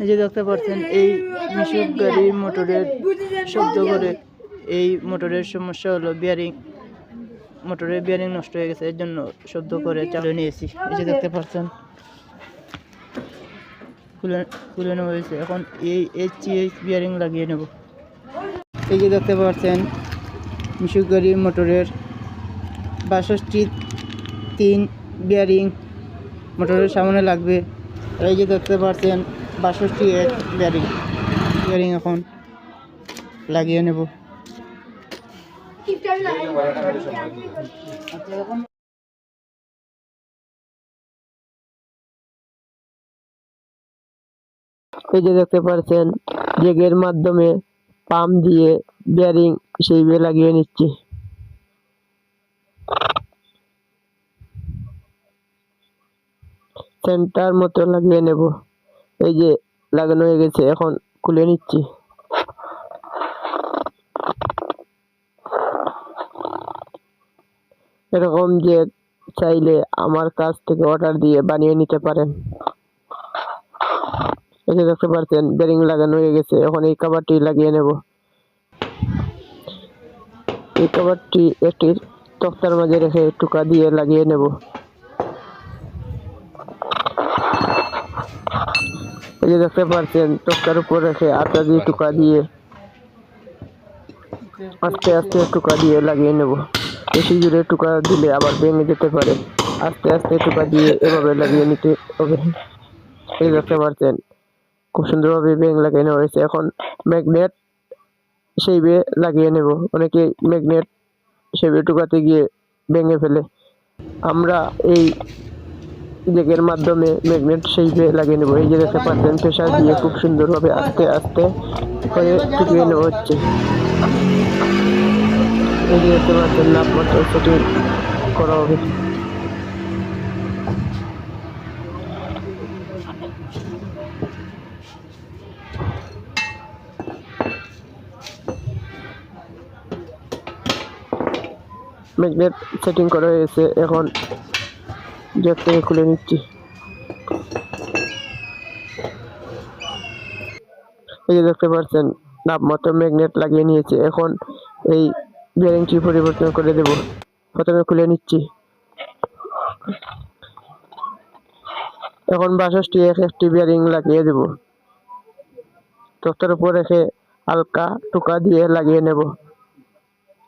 এই যে দেখতে পাচ্ছেন, এই মিশুক গাড়ি মোটরের শব্দ করে এই মোটরের সমস্যা হলো বিয়ারিং মোটরের বিয়ারিং নষ্ট হয়ে গেছে, এর জন্য শব্দ করে চালিয়ে নিয়েছি। এই যে দেখতে পাচ্ছেন, খুলে খুলে নেওয়া হয়েছে। এখন এই এইচ এইচ বিয়ারিং লাগিয়ে নেব। এই যে দেখতে পাচ্ছেন মিশুক গাড়ি মোটরের বাষট্টি তিন বিয়ারিং মোটরের সামনে লাগবে। এই যে দেখতে পাচ্ছেন, বাষট্টি এক বিয়ারিং বিয়ারিং এখন লাগিয়ে নেব। এই যে দেখতে পাচ্ছেন, জেগের মাধ্যমে পাম্প দিয়ে বিয়ারিং সেই লাগিয়ে নিচ্ছি। সেন্টার মতো লাগিয়ে নেব। এই যে লাগানো হয়ে গেছে, এখন খুলে নিচ্ছি। এরকম যে চাইলে আমার কাছ থেকে অর্ডার দিয়ে বানিয়ে নিতে পারেন। যে দেখতে পাচ্ছেন বেরিং লাগানো হয়ে গেছে, এখন এই কাভারটি লাগিয়ে নেব। এই কাভারটি একটি তক্তার মাঝে রেখে টুকা দিয়ে লাগিয়ে নেব। এই যে দেখতে পাচ্ছেন তক্তার উপর রেখে আটা দিয়ে টুকা দিয়ে আস্তে আস্তে টুকা দিয়ে লাগিয়ে নেব। বেশি জোরে টুকা দিলে আবার ভেঙে যেতে পারে। আস্তে আস্তে টুকা দিয়ে এভাবে লাগিয়ে নিতে হবে। এই দেখতে পাচ্ছেন, খুব সুন্দরভাবে ব্যাং লাগিয়ে নেওয়া হয়েছে। এখন ম্যাগনেট সেইবে লাগিয়ে নেব। অনেকে ম্যাগনেট সেইবে টুকাতে গিয়ে ভেঙে ফেলে। আমরা এই জেগের মাধ্যমে ম্যাগনেট সেইবে লাগিয়ে নেব। এই যে দেখতে পাচ্ছেন প্রেশার দিয়ে খুব সুন্দরভাবে আস্তে আস্তে করে টুকিয়ে নেওয়া হচ্ছে। এই যে দেখতে পাচ্ছেন নাপ মতো সেটিং করা হবে। ম্যাগনেট সেটিং করা হয়েছে এখন। থেকে খুলে নিচ্ছি। এই যে দেখতে পাচ্ছেন মতো ম্যাগনেট লাগিয়ে নিয়েছে। এখন এই বিয়ারিংটি পরিবর্তন করে দেব। প্রথমে খুলে নিচ্ছি। এখন বাষট্টি এক একটি বিয়ারিং লাগিয়ে দেব। তক্তার উপর রেখে হালকা টুকা দিয়ে লাগিয়ে নেব।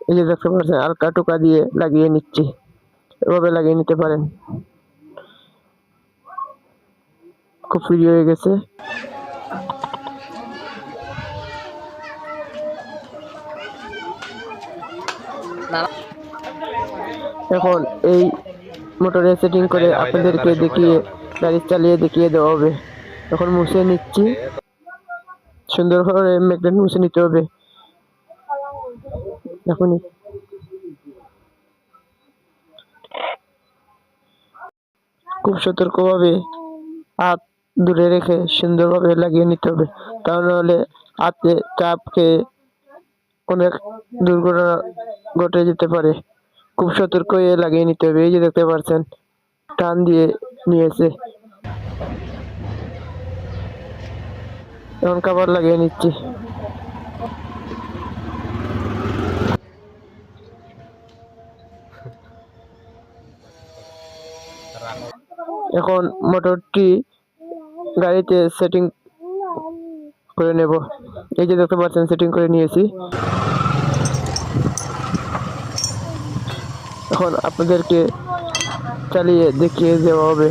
এই যে দেখতে পাচ্ছেন, হালকা টুকা দিয়ে লাগিয়ে নিচ্ছি। এভাবে লাগিয়ে নিতে পারেন। খুব ফ্রি হয়ে গেছে। এখন এই মোটরে সেটিং করে আপনাদেরকে দেখিয়ে, গাড়ি চালিয়ে দেখিয়ে দেওয়া হবে। এখন মুছে নিচ্ছি। সুন্দর করে ম্যাগনেট মুছে নিতে হবে। এখনই। খুব সতর্কভাবে হাত দূরে রেখে সুন্দরভাবে লাগিয়ে নিতে হবে। তা নাহলে হাতে চাপ খেয়ে অনেক দুর্ঘটনা ঘটে যেতে পারে। খুব সতর্ক হয়ে লাগিয়ে নিতে হবে, এই যে দেখতে পাচ্ছেন, টান দিয়ে নিয়েছে। এখন কাবার লাগিয়ে নিচ্ছি। এখন মোটরটি গাড়িতে সেটিং করে নেব। এই যে দেখতে পাচ্ছেন সেটিং করে নিয়েছি। এখন আপনাদেরকে চালিয়ে দেখিয়ে দেওয়া হবে।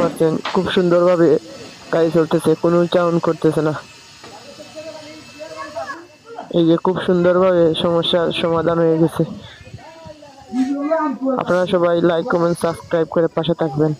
পাচ্ছেন, খুব সুন্দরভাবে গাড়ি চলতেছে, কোনো চাউন করতেছে না। এই যে খুব সুন্দরভাবে সমস্যার সমাধান হয়ে গেছে। আপনারা সবাই লাইক কমেন্ট সাবস্ক্রাইব করে পাশে থাকবেন।